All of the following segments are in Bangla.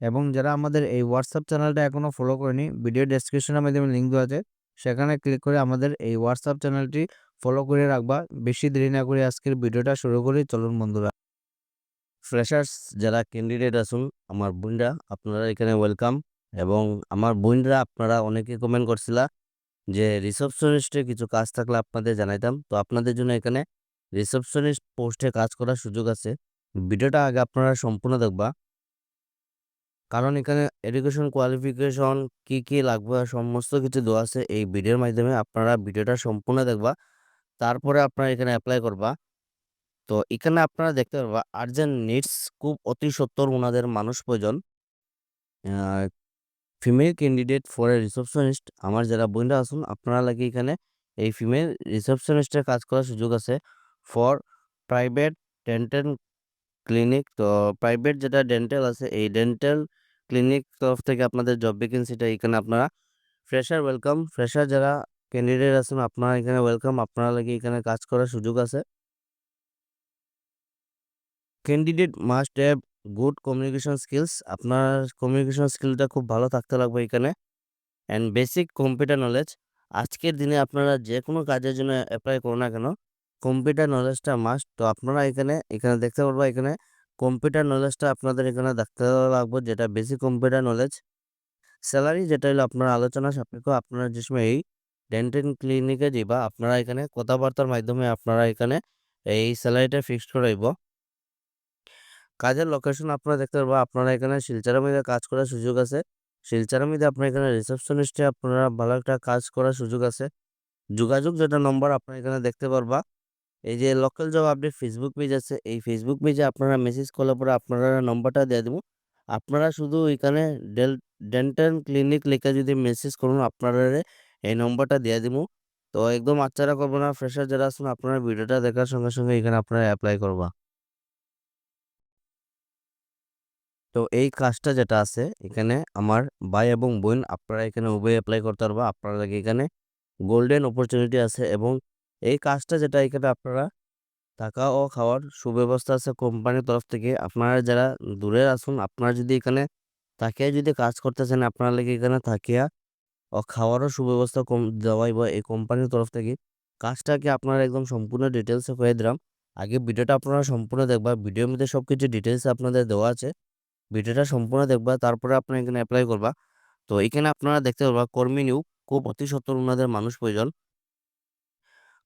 এবং যারা আমাদের এই হোয়াটসঅ্যাপ চ্যানেলটা এখনও ফলো করেনি ভিডিও ডেসক্রিপশনের মাধ্যমে লিঙ্ক দেওয়া আছে, সেখানে ক্লিক করে আমাদের এই হোয়াটসঅ্যাপ চ্যানেলটি ফলো করে রাখবা। বেশি দেরি না করে আজকের ভিডিওটা শুরু করি, চলুন বন্ধুরা। ফ্রেশার্স যারা ক্যান্ডিডেট আসুন আমার বোনরা, আপনারা এখানে ওয়েলকাম এবং আমার বোনরা, আপনারা অনেকে কমেন্ট করছিলা যে রিসেপশনিস্টে কিছু কাজ থাকলে আপনাদের জানাইতাম। তো আপনাদের জন্য এখানে রিসেপশনিস্ট পোস্টে কাজ করার সুযোগ আছে। ভিডিওটা আগে আপনারা সম্পূর্ণ দেখবা। কারণ এখানে এডুকেশন কোয়ালিফিকেশন কি কি লাগবে সমস্ত কিছু দেওয়া আছে এই ভিডিওর মাধ্যমে। আপনারা ভিডিওটা সম্পূর্ণ দেখবা, তারপরে আপনারা এখানে অ্যাপ্লাই করবা। তো এখানে আপনারা দেখতে পারবা আর্জেন্ট নিডস খুব অতি সত্তর ওনাদের মানুষ প্রয়োজন। Female candidate for a receptionist আমার যারা বোনরা আসুন আপনারা লাগে এখানে এই ফিমেল রিসেপশনিস্টের কাজ করার সুযোগ আছে। ফর প্রাইভেট ডেন্টাল ক্লিনিক তো প্রাইভেট যেটা ডেন্টাল আছে, এই ডেন্টাল ক্লিনিক তরফ থেকে আপনাদের জব ভ্যাকেন্সিটা এখানে আপনারা ফ্রেশার ওয়েলকাম ফ্রেশার যারা ক্যান্ডিডেট আছেন আপনারা এখানে ওয়েলকাম আপনারা লাগে এখানে কাজ করার সুযোগ আছে। Candidate must have good communication skills আপনার কমিউনিকেশন স্কিলটা খুব ভালো থাকতে লাগবে এখানে। অ্যান্ড বেসিক কম্পিউটার নলেজ আজকের দিনে আপনারা যে কোনো কাজের জন্য অ্যাপ্লাই করুন না কেন কম্পিউটার নলেজটা মাস্ট তো আপনারা এখানে এখানে দেখতে পারব এখানে কম্পিউটার নলেজটা আপনাদের এখানে দেখতে লাগবে, যেটা বেসিক কম্পিউটার নলেজ স্যালারি যেটা হলো আপনার আলোচনা সাপেক্ষ, আপনারা যে সময় এই ডেন্টাল ক্লিনিকে যাবা আপনারা এখানে কথাবার্তার মাধ্যমে আপনারা এখানে এই স্যালারিটা ফিক্সড করাইব কাজের লোকেশন আপনারা দেখতে পারব, আপনারা এখানে শিলচারের মধ্যে কাজ করার সুযোগ আছে। শিলচারের মধ্যে আপনার এখানে রিসেপশনিস্টে আপনারা ভালো একটা কাজ করার সুযোগ আছে। যোগাযোগ যেটা নম্বর আপনারা এখানে দেখতে পারবা। এই যে local job update Facebook page আছে, এই ফেসবুক পেজে আপনারা মেসেজ করলে পরে আপনারা নম্বরটা দিয়ে দেবো। আপনারা শুধু এখানে ডেল ডেন্টাল ক্লিনিক লেখা যদি মেসেজ করুন, আপনারা এই নম্বরটা দিয়ে দিব। তো একদম আচ্ছারা করব না ফ্রেশার যারা আছেন, আপনারা ভিডিওটা দেখার সঙ্গে সঙ্গে এখানে আপনারা অ্যাপ্লাই করবা। তো এই কাজটা যেটা আছে, এখানে আমার ভাই এবং বোন, আপনারা এখানে উভয় অ্যাপ্লাই করতে পারবা। আপনারা লাগে এখানে গোল্ডেন অপরচুনিটি আছে এবং এই কাজটা যেটা এখানে আপনারা থাকা ও খাওয়ার সুব্যবস্থা আছে কোম্পানির তরফ থেকে। আপনারা যারা দূরে আসুন আপনারা যদি এখানে থাকিয়া যদি কাজ করতেছেন, আপনারা লাগে এখানে থাকিয়া ও খাওয়ারও সুব্যবস্থা কম দেওয়াই বা এই কোম্পানির তরফ থেকে কাজটাকে আপনারা একদম সম্পূর্ণ ডিটেলসে হয়ে দিলাম। আগে ভিডিওটা আপনারা সম্পূর্ণ দেখবা ভিডিওর মধ্যে সব কিছু ডিটেলস আপনাদের দেওয়া আছে। ভিডিওটা সম্পূর্ণ দেখবা, তারপরে আপনারা এখানে অ্যাপ্লাই করবা। তো এখানে আপনারা দেখতে পারবা, কর্মী নিয়োগ খুব অতি সত্তর ওনাদের মানুষ প্রয়োজন।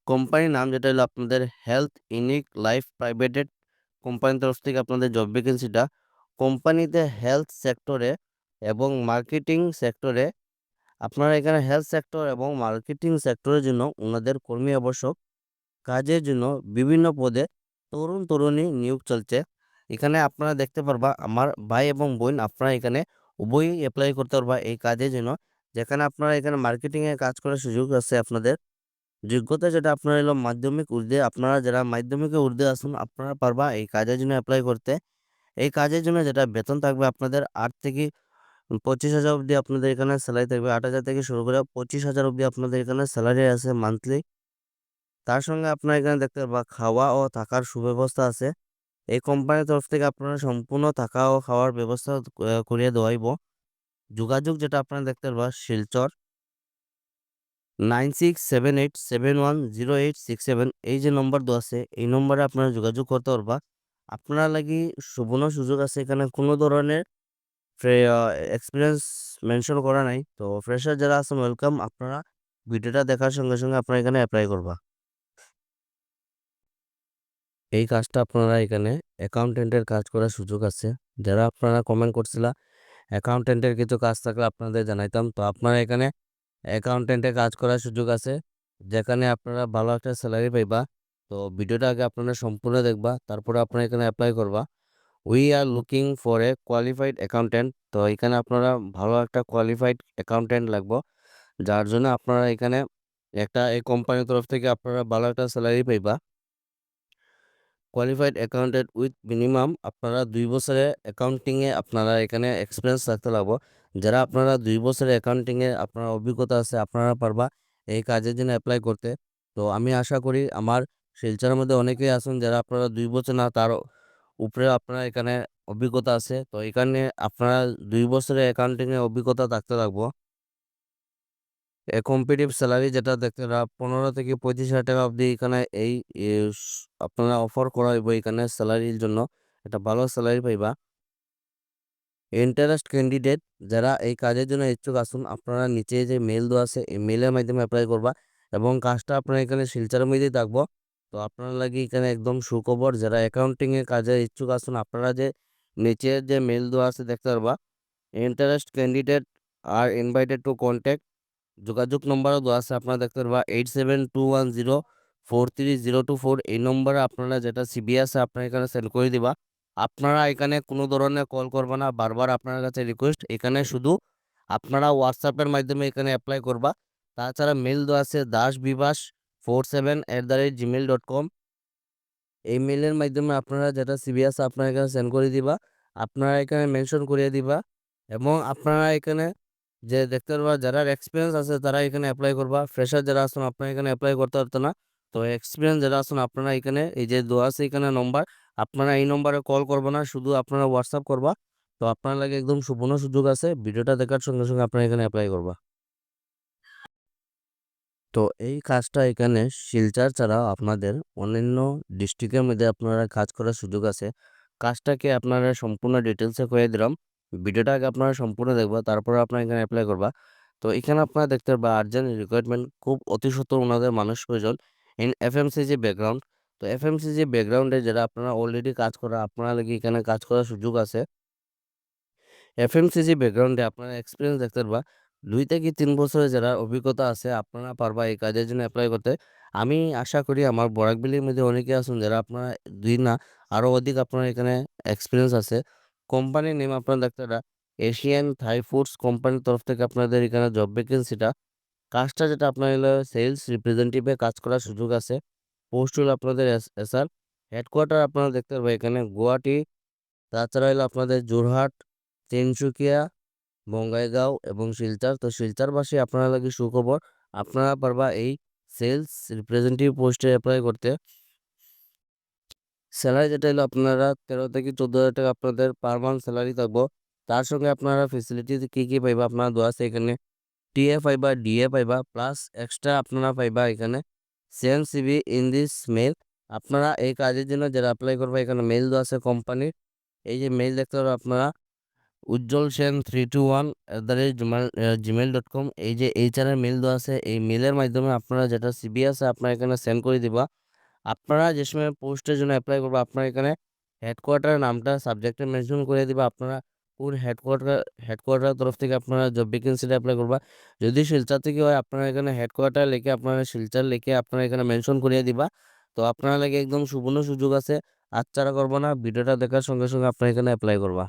কোম্পানির নাম যেটা হলো আপনাদের হেলথ ইউনিক লাইফ প্রাইভেটেড কোম্পানির তরফ থেকে আপনাদের জব ভ্যাকেন্সিটা কোম্পানিতে হেলথ সেক্টরে এবং মার্কেটিং সেক্টরে আপনারা এখানে হেলথ সেক্টর এবং মার্কেটিং সেক্টরের জন্য ওনাদের কর্মী আবশ্যক কাজের জন্য বিভিন্ন পদে তরুণ তরুণী নিয়োগ চলছে। এখানে আপনারা দেখতে পারবা আমার ভাই এবং বোন আপনারা এখানে উভয়ই অ্যাপ্লাই করতে পারবা এই কাজের জন্য। যেখানে আপনারা এখানে মার্কেটিংয়ে কাজ করার সুযোগ আছে আপনাদের। যোগ্যতা যেটা আপনার এলো মাধ্যমিক ঊর্ধ্বে আপনারা যারা মাধ্যমিকে ঊর্ধ্বে আসুন, আপনারা পারবা এই কাজের জন্য অ্যাপ্লাই করতে। এই কাজের জন্য যেটা বেতন থাকবে আপনাদের আট থেকে পঁচিশ হাজার অবধি আপনাদের এখানে স্যালারি থাকবে। আট হাজার থেকে শুরু করে পঁচিশ হাজার অবধি আপনাদের এখানে স্যালারি আছে মান্থলি তার সঙ্গে আপনারা এখানে দেখতে পারবা খাওয়া ও থাকার সুব্যবস্থা আছে। এই কোম্পানির তরফ থেকে আপনারা সম্পূর্ণ থাকা ও খাওয়ার ব্যবস্থা করিয়ে দেওয়াইব। যোগাযোগ যেটা আপনারা দেখতে পারবা Silchar nine six seven eight seven one zero eight six seven এই যে নম্বর দেওয়া আছে, এই নম্বরে আপনারা যোগাযোগ করতে পারবা। আপনারা লাগি সুবর্ণ সুযোগ আছে এখানে কোনো ধরনের এক্সপিরিয়েন্স মেনশন করা নাই। তো ফ্রেশার যারা আছেন ওয়েলকাম আপনারা ভিডিওটা দেখার সঙ্গে সঙ্গে আপনারা এখানে অ্যাপ্লাই করবা। এই কাজটা আপনারা এখানে অ্যাকাউন্টেন্টের কাজ করার সুযোগ আছে। যারা আপনারা কমেন্ট করছিলা অ্যাকাউন্টেন্টের কিছু কাজ থাকলে আপনাদের জানাইতাম। তো আপনারা এখানে অ্যাকাউন্টেন্টের কাজ করার সুযোগ আছে। যেখানে আপনারা ভালো একটা স্যালারি পাইবা। তো ভিডিওটা আগে আপনারা সম্পূর্ণ দেখবা, তারপরে আপনারা এখানে অ্যাপ্লাই করবা। We are looking for a qualified accountant তো এখানে আপনারা ভালো একটা কোয়ালিফাইড অ্যাকাউন্টেন্ট লাগবো। যার জন্য আপনারা এখানে একটা, এই কোম্পানির তরফ থেকে আপনারা ভালো একটা স্যালারি পাইবা। কোয়ালিফাইড অ্যাকাউন্টেন্ট উইথ মিনিমাম আপনারা দুই বছরে অ্যাকাউন্টিংয়ে আপনারা এখানে এক্সপিরিয়েন্স থাকতে লাগবো। যারা আপনারা দুই বছরের অ্যাকাউন্টিংয়ে আপনার অভিজ্ঞতা আছে, আপনারা পারবা এই কাজের জন্য অ্যাপ্লাই করতে। তো আমি আশা করি আমার শিলচরের মধ্যে অনেকেই আছেন যারা আপনারা দুই বছর না, তার উপরে আপনারা এখানে অভিজ্ঞতা আছে। তো এখানে আপনারা দুই বছরের অ্যাকাউন্টিংয়ে অভিজ্ঞতা থাকতে লাগবো এ কম্পিটিটিভ স্যালারি যেটা দেখতে পনেরো থেকে পঁচিশ হাজার টাকা অবধি এখানে এই আপনারা অফার করা হইব এখানে স্যালারির জন্য। একটা ভালো স্যালারি পাইবা। ইন্টারেস্ট ক্যান্ডিডেট যারা এই কাজের জন্য ইচ্ছুক আসুন, আপনারা নিচে যে মেল দেওয়া আছে, এই মেলের মাধ্যমে অ্যাপ্লাই করবা এবং কাজটা আপনারা এখানে শিলচরের মধ্যেই থাকব। তো আপনারা লাগি এখানে একদম সুখবর, যারা অ্যাকাউন্টিং এর কাজে ইচ্ছুক আসুন, আপনারা যে নিচে যে মেল দেওয়া আছে দেখতে পারবা interest candidate are invited to contact যোগাযোগ নম্বরও দেওয়া আছে, আপনারা দেখতে পারবা eight seven two one zero four three zero two four এই নম্বরে আপনারা যেটা সিবি আছে আপনারা এখানে সেন্ড করে দিবা। আপনারা এখানে কোনো ধরনের কল করবা না। বারবার আপনার কাছে রিকোয়েস্ট এখানে শুধু আপনারা হোয়াটসঅ্যাপের মাধ্যমে এখানে অ্যাপ্লাই করবা। তাছাড়া মেল দেওয়া আছে Das Bibas four seven at the rate Gmail dot com এই মেলের মাধ্যমে আপনারা যেটা সিবি আছে আপনারা এখানে সেন্ড করে দিবা, আপনারা এখানে মেনশন করিয়ে দিবা এবং আপনারা এখানে যে দেখতে পারবা যারা এক্সপিরিয়েন্স আছে তারা এখানে অ্যাপ্লাই করবা। ফ্রেশার যারা আসুন আপনারা এখানে অ্যাপ্লাই করতে পারতো না। তো এক্সপিরিয়েন্স যারা আসুন আপনারা এখানে, এই যে দেওয়া আছে এখানে নম্বর আপনারা এই নম্বরে কল করব না, শুধু আপনারা হোয়াটসঅ্যাপ করবা। তো আপনার লাগে একদম সুবর্ণ সুযোগ আছে, ভিডিওটা দেখার সঙ্গে সঙ্গে আপনারা এখানে অ্যাপ্লাই করবা। তো এই কাজটা এখানে শিলচর ছাড়া আপনাদের অন্যান্য ডিস্ট্রিক্টের মধ্যে আপনারা কাজ করার সুযোগ আছে। কাজটাকে আপনারা সম্পূর্ণ ডিটেলসে করে দিলাম। ভিডিওটা আগে আপনারা সম্পূর্ণ দেখবা, তারপরে আপনারা এখানে অ্যাপ্লাই করবা। তো এখানে আপনারা দেখতে পারবা আর্জেন্ট রিকোয়ারমেন্ট খুব অতি সত্তর ওনাদের মানুষ প্রয়োজন। ইন এফএমসিজি ব্যাকগ্রাউন্ড তো এফএমসিজি ব্যাকগ্রাউন্ডে যারা আপনারা অলরেডি কাজ করা, আপনারা লাগে এখানে কাজ করার সুযোগ আছে। এফএমসিজি ব্যাকগ্রাউন্ডে আপনারা এক্সপিরিয়েন্স দেখতে পারবা, দুই থেকে তিন বছরের যারা অভিজ্ঞতা আছে, আপনারা পারবা এই কাজের জন্য অ্যাপ্লাই করতে। আমি আশা করি আমার বরাকবিলির মধ্যে অনেকে আছেন যারা আপনারা দুই না আরও অধিক আপনার এখানে এক্সপিরিয়েন্স আছে। কোম্পানির নেম আপনারা পারা এশিয়ান থাই ফুডস কোম্পানির তরফ থেকে আপনাদের এখানে জব ভ্যাকেন্সিটা কাজটা যেটা আপনার হলো সেলস রিপ্রেজেন্টেটিভে কাজ করার সুযোগ আছে। পোস্ট হলো আপনাদের এসআর হেডকোয়ার্টার আপনারা দেখতে পারবেন এখানে গুয়াহাটি, তাছাড়া হলো আপনাদের যোরহাট তিনসুকিয়া বঙ্গাইগাঁও এবং শিলচর। তো শিলচরবাসী আপনারা লাগে সুখবর, আপনারা পারবা এই সেলস রিপ্রেজেন্টেটিভ পোস্টে অ্যাপ্লাই করতে। স্যালারি যেটা হলো আপনারা তেরো থেকে চোদ্দ হাজার টাকা আপনাদের পার মান্থ স্যালারি থাকব। তার সঙ্গে আপনারা ফেসিলিটি কী কী পাইবা আপনারা দেওয়া আছে এখানে। টিএ পাইবা ডিএ পাইবা প্লাস এক্সট্রা আপনারা পাইবা এখানে। Send CV in this mail আপনারা এই কাজের জন্য যারা অ্যাপ্লাই করবে, এখানে মেল দেওয়া আছে কোম্পানির এই যে মেল দেখতে পারো আপনারা। Ujjwal Sen three two one at the rate Gmail dot com এই যে এইচআরের মেল দেওয়া আছে, এই মেলের মাধ্যমে আপনারা যেটা সিবি আছে, আপনারা এখানে সেন্ড করে দিবা। আপনারা যে সময় পোস্টের জন্য অ্যাপ্লাই করব, আপনারা এখানে হেডকোয়ার্টারের নামটা সাবজেক্টে মেনশন করে দিবা। আপনারা কোন হেডকোয়ার্টার হেডকোয়ার্টার তরফ থেকে আপনারা জব ভ্যাকেন্সিটা অ্যাপ্লাই করবা। যদি শিলচর থেকে হয়, আপনারা এখানে হেডকোয়ার্টার লিখে আপনারা শিলচর লিখে আপনারা এখানে মেনশন করিয়ে দিবা। তো আপনারা লাগে একদম সুবর্ণ সুযোগ আছে। আচ্ছাড়া করব না, ভিডিওটা দেখার সঙ্গে সঙ্গে আপনারা এখানে অ্যাপ্লাই করবা।